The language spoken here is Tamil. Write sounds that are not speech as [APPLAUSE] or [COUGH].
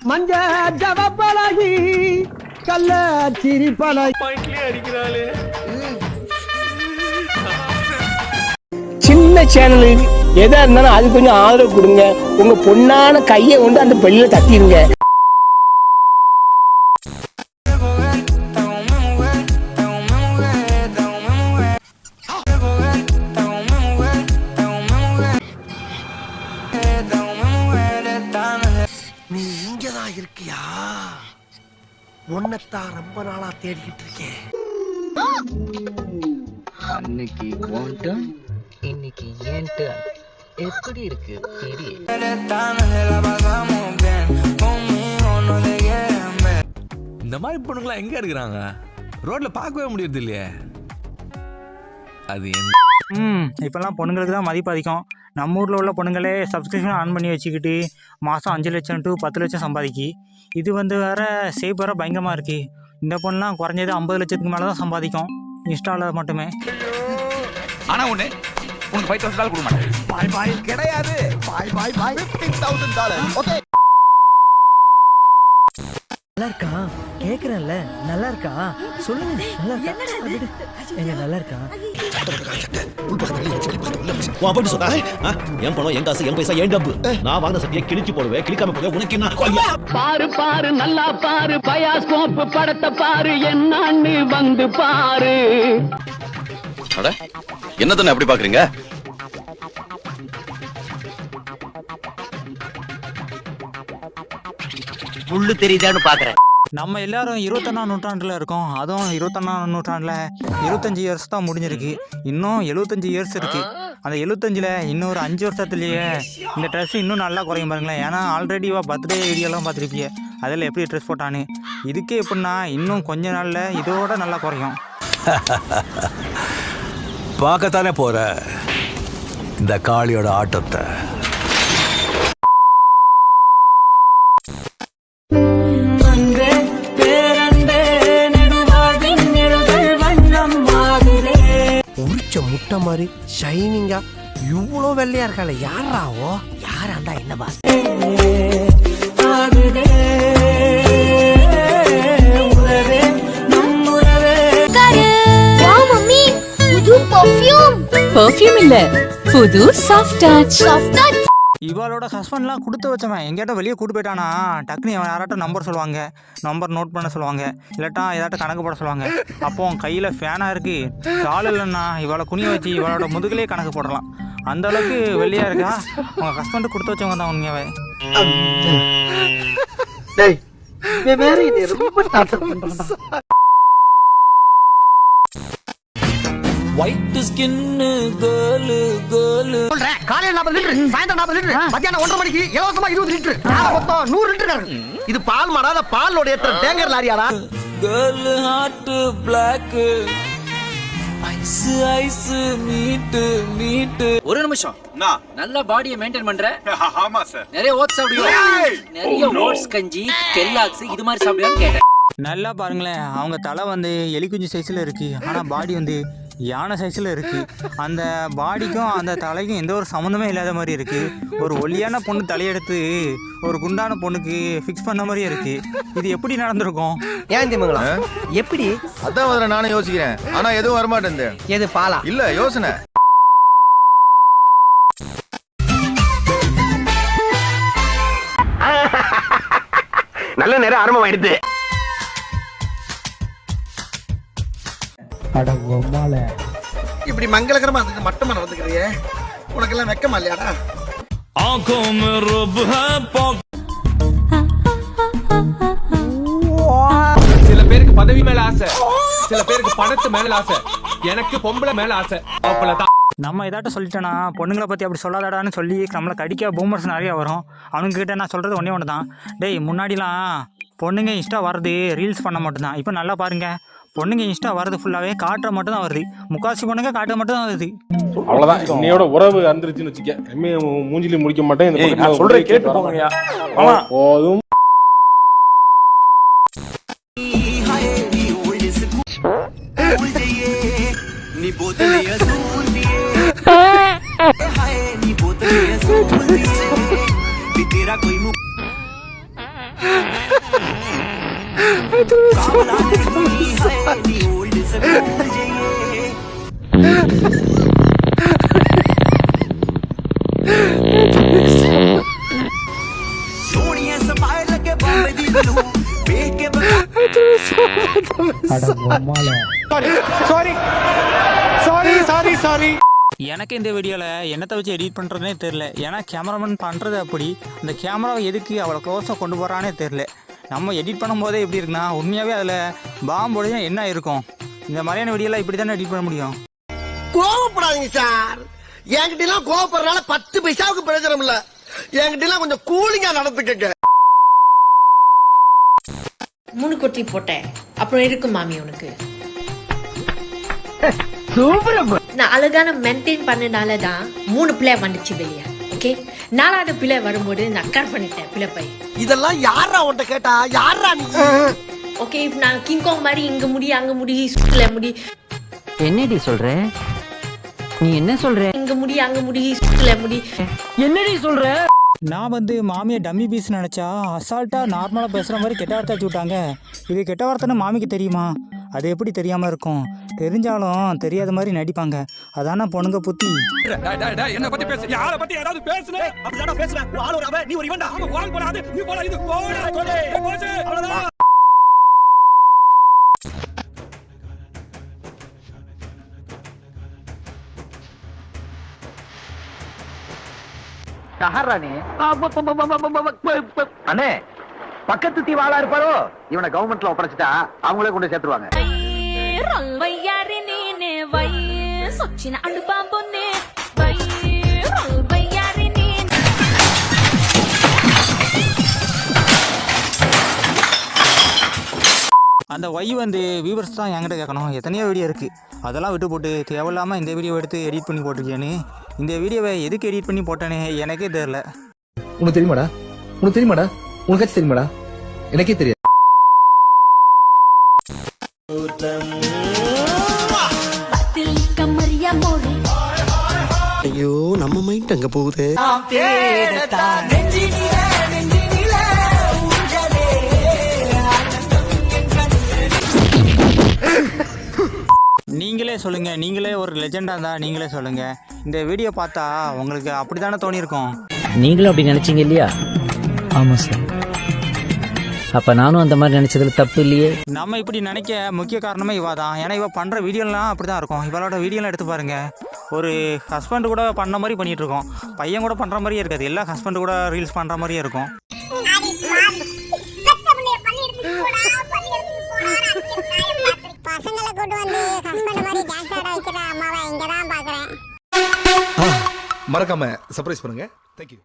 மஞ்ச ஜவப்பழகி கள்ள சிரிப்பழகி சின்ன சேனலு எதா இருந்தாலும் அது கொஞ்சம் ஆதரவு கொடுங்க. உங்க பொண்ணான கையை கொண்டு அந்த பெல்லில தட்டிடுங்க இருக்கியா? உன்னைத்தான் ரொம்ப நாளா தேடிக்கிட்டு இருக்கேன். அன்னைக்கு turn, இன்னைக்கு turn. எப்படி இருக்கு? இந்த மாதிரி பொண்ணுங்களாம் எங்க இருக்கிறாங்க? ரோட்ல பார்க்கவே முடியறது இல்லையே அது என் ம் இப்போல்லாம் பொண்ணுங்களுக்கு தான் மதிப்பு அதிகம். நம்ம ஊரில் உள்ள பொண்ணுங்களே சப்ஸ்கிரிப்ஷன் ஆன் பண்ணி வச்சுக்கிட்டு மாதம் அஞ்சு லட்சம் டு பத்து லட்சம் சம்பாதிக்கி. இது வந்து வேற சேப் வேற பயங்கரமாக இருக்குது இந்த பொண்ணுலாம் குறைஞ்சது ஐம்பது லட்சத்துக்கு மேலே தான் சம்பாதிக்கும். இன்ஸ்டாவில் மட்டுமே. ஆனா ஒண்ணு உனக்கு ஃபைவ் தௌசண்ட் டாலர் கொடுக்க மாட்டேன். பாய் பாய் கிடையாது. Bye bye bye. Fifteen thousand dollar okay நல்லா இருக்கா? கேக்குறேன்ல. நல்லா இருக்கா? சொல்லுங்க. நல்லா இருக்கா. ஏங்க நல்லா இருக்கா உன் சொன்னா? என் பணம் என் காசு என் பைசா என் டப்பு நான் வாங்கின சட்டியை கிழிச்சு போடுவேன் கிழிக்காம போடுவேன் உனக்கு என்ன. பாரு பாரு நல்லா பாரு. பயாஸ்கோப் படத்தை பாரு. என்னன்னு வந்து பாரு. அட என்னதுன்னு அப்படி பாக்குறீங்க? புல்லு தெரியுதான்னு பாக்குறேன். நம்ம எல்லாரும் இருபத்தொன்னாம் நூற்றாண்டில் இருக்கோம். அதுவும் இருபத்தொன்னாம் நூற்றாண்டில் இருபத்தஞ்சி இயர்ஸ் தான் முடிஞ்சிருக்கு. இன்னும் எழுபத்தஞ்சி இயர்ஸ் இருக்குது அந்த எழுபத்தஞ்சில் இன்னும் ஒரு அஞ்சு வருஷத்துலேயே இந்த ட்ரெஸ் இன்னும் நல்லா குறையும் பாருங்களேன். ஏன்னா ஆல்ரெடி பர்த்டே வீடியோலாம் பார்த்துருப்பீங்க. அதில் எப்படி ட்ரெஸ் போட்டான்னு. இதுக்கே எப்படின்னா இன்னும் கொஞ்ச நாளில் இதோட நல்லா குறையும். பார்க்கத்தானே போற? இந்த காளியோட ஆட்டத்தை. முட்டை மாதிரி ஷைனிங்கா இவ்வளோ வெள்ளையா இருக்காளே. யாராவோ யாராண்டா என்ன பாஸ் பர்ஃப்யூம் இல்ல. புது சாஃப்ட் டச் சாஃப்ட் டச் இவளோட ஹஸ்பண்ட்லாம் கொடுத்து வச்சவன் எங்கேயாட்ட வெளியே கூட்டு போயிட்டானா? டக்குனு அவன் யாராட்டும் நம்பர் சொல்லுவாங்க. நம்பர் நோட் பண்ண சொல்லுவாங்க. இல்லாட்டா ஏதாட்டும் கணக்கு போட சொல்லுவாங்க. அப்போ உன் கையில் ஃபேனாக இருக்கு. கால் இல்லைன்னா இவளை குனிய வச்சு இவளோட முதுகுலே கணக்கு போடலாம். அந்த அளவுக்கு வெளியா இருக்கா? உங்கள் ஹஸ்பண்ட் கொடுத்து வச்சவங்க தான் உண்மையாவே. வேற இது ரொம்ப டார்ச்சர் பண்றான்டா சொல்றேன். காலையில நாற்பது லிட்டர் சாயந்தரம் நாற்பது லிட்டர் மத்தியானம் ஒன்றரை மணிக்கு இலவசமா இருபது லிட்டர். மொத்தம் நூறு லிட்டர் இருக்கு. இது பால் மாடாத பாலோட ஏற்ற டேங்கர் லாரியாடா. ஒரு நிமிஷம். நல்ல பாடியை மெயின்டைன் பண்ற? [LAUGHS] ஆமா சார் நிறைய ஓட்ஸ் சாப்பிடுவியா? நிறைய ஓட்ஸ் கஞ்சி கெல்லாக்ஸ் இது மாதிரி சாப்பிடுவியான்னு கேட்டேன். நல்லா பாருங்களேன் அவங்க தலை வந்து எலிக்குஞ்சு சைஸில் இருக்குது ஆனால் பாடி வந்து யானை சைஸில் இருக்குது அந்த பாடிக்கும் அந்த தலைக்கும் எந்த ஒரு சம்மந்தமே இல்லாத மாதிரி இருக்குது ஒரு ஒல்லியான பொண்ணு தலையெடுத்து ஒரு குண்டான பொண்ணுக்கு ஃபிக்ஸ் பண்ண மாதிரியே இருக்குது இது எப்படி நடந்திருக்கும்? ஏன் திமுங்களா எப்படி? அதான் முதல்ல நானும் யோசிக்கிறேன். ஆனா எதுவும் வரமாட்டேன் எது பாலா? இல்ல யோசனை. நல்ல நேரம் ஆரம்பமாயிடுது. இப்படி மங்களகரமா அதுக்கு மட்டமா நடந்துக்கிறியே உனக்கு எல்லாம் வெக்கமா இல்லையாடா? சில பேருக்கு பதவி மேல ஆசை. சில பேருக்கு பணத்து மேல ஆசை. எனக்கு பொம்பளை மேல ஆசை. அவ்வளவுதான். நம்ம ஏதாட்டும் சொல்லிட்டேன்னா பொண்ணுங்களை பற்றி அப்படி சொல்லாதடான்னு சொல்லி நம்மளை கடிக்க பூமர்ஸ் நிறைய வரும். அவனுங்க கிட்ட நான் சொல்கிறது ஒன்றே ஒன்று தான் டேய் முன்னாடிலாம் பொண்ணுங்க இன்ஸ்டா வர்றது ரீல்ஸ் பண்ண மட்டும்தான். இப்போ நல்லா பாருங்க. பொண்ணுங்க இன்ஸ்டா வர்றது ஃபுல்லாகவே காட்டுற மட்டும் தான் வருது. முக்காசி பொண்ணுங்க காட்டுற மட்டும் தான் வருது. அவ்வளவுதான். இன்னையோட உறவு அந்திருச்சுன்னு வச்சுக்க. எம்ஏ மூஞ்சிலி முடிக்க மாட்டேன். இந்த ஏய், பக்கத்துல நான் சொல்றேன் ஒரு கேட்டு வர போங்கய்யா. மாட்டேன். போதும். [LAUGHS] [LAUGHS] don't know what to Sorry, sorry, sorry, sorry. எனக்கு இந்த வீடியோவில் என்னத்தை வச்சு எடிட் பண்ணுறதுனே தெரில ஏன்னா கேமராமேன் பண்ணுறது அப்படி. அந்த கேமராவை எதுக்கு அவ்வளோ க்ளோஸாக கொண்டு போகிறானே தெரில நம்ம எடிட் பண்ணும்போதே எப்படி இருக்குன்னா உண்மையாகவே அதில் பாம்போடையா என்ன இருக்கும் இந்த மாதிரியான வீடியோலாம் இப்படி தானே எடிட் பண்ண முடியும்? கோவப்படாதீங்க சார் என்கிட்ட எல்லாம் கோவப்படுறதுனால பத்து பைசாவுக்கு பிரயோஜனம் இல்ல. என்கிட்ட எல்லாம் கொஞ்சம் கூலிங்கா நடந்துக்கங்க மூணு கொட்டி போட்டேன். அப்புறம் இருக்கும் மாமி உனக்கு. நான் அழகான மெயின்டைன் பண்ணனால தான் மூணு பிள்ளை வந்துச்சு வெளியே. ஓகே நாலாவது பிள்ளை வரும்போது நான் கட் பண்ணிட்டேன் பிள்ளை பை. இதெல்லாம் யாரா உன்ட்ட கேட்டா? யாரா நீ? ஓகே இப்போ நான் கிங்காங் மாதிரி இங்க முடி அங்க முடி சுற்றுல முடி. என்னடி சொல்ற? நீ என்ன சொல்ற? இங்க முடி அங்க முடி சுற்றுல முடி. என்னடி சொல்ற? நான் வந்து மாமியை டம்மி பீஸ் நினச்சா அசால்ட்டாக நார்மலாக பேசுகிற மாதிரி கெட்ட வார்த்தை வச்சு விட்டாங்க. இது கெட்ட வார்த்தைன்னு மாமிக்கு தெரியுமா? அது எப்படி தெரியாமல் இருக்கும்? தெரிஞ்சாலும் தெரியாத மாதிரி நடிப்பாங்க. அதான பொண்ணுங்க புத்தி. என்ன பத்தி பேசு. யார பத்தி ஏதாவது பேசுனே? அப்படிதான்டா பேசுறேன் ஒரு ஆள் ஒரு அவன் நீ ஒரு இவன்டா. அவன் வாங்க போறாது நீ போடா இது போடா. போச்சு. அவ்வளவுதான். சஹரானே அண்ணே பக்கத்து தீவாளா இருப்பாரோ? இவனை கவர்மெண்ட்ல ஒப்படைச்சிட்டா அவங்களே கொண்டு சேர்த்துருவாங்க. அந்த ஒய் வந்து வியூவர்ஸ் தான் என்கிட்ட கேட்கணும். எத்தனையோ வீடியோ இருக்குது அதெல்லாம் விட்டு போட்டு தேவையில்லாமல் இந்த வீடியோ எடுத்து எடிட் பண்ணி போட்டிருக்கேன்னு இந்த வீடியோவை எதுக்கு எடிட் பண்ணி போட்டேனே எனக்கே தெரில உனக்கு தெரியுமாடா? உனக்கு தெரியுமாடா? உனக்காச்சும் தெரியுமாடா எனக்கே தெரியாது. ஐயோ நம்ம மைண்ட் அங்க போகுது. நீங்களே சொல்லுங்கள் நீங்களே ஒரு லெஜெண்டாக இருந்தால் நீங்களே சொல்லுங்கள் இந்த வீடியோ பார்த்தா உங்களுக்கு அப்படி தானே தோணியிருக்கும்? நீங்களும் அப்படி நினைச்சீங்க இல்லையா? ஆமா சார் அப்ப நானும் அந்த மாதிரி நினைச்சதுல தப்பு இல்லையே? நம்ம இப்படி நினைக்க முக்கிய காரணமே இவ தான். ஏன்னா இவ பண்ணுற வீடியோலாம் அப்படி தான் இருக்கும். இவளோட வீடியோலாம் எடுத்து பாருங்க. ஒரு ஹஸ்பண்ட் கூட பண்ண மாதிரி பண்ணிட்டு இருக்கோம். பையன் கூட பண்ணுற மாதிரியே இருக்காது. எல்லா ஹஸ்பண்ட் கூட ரீல்ஸ் பண்ணுற மாதிரியே இருக்கும். பசங்களை கூட்டு வந்து ஹஸ்பண்ட் மாதிரி டான்ஸ் ஆட வைக்கிற அம்மாவை இங்க தான் பாக்குறேன் மறக்காம சர்ப்ரைஸ் பண்ணுங்க. தேங்க்யூ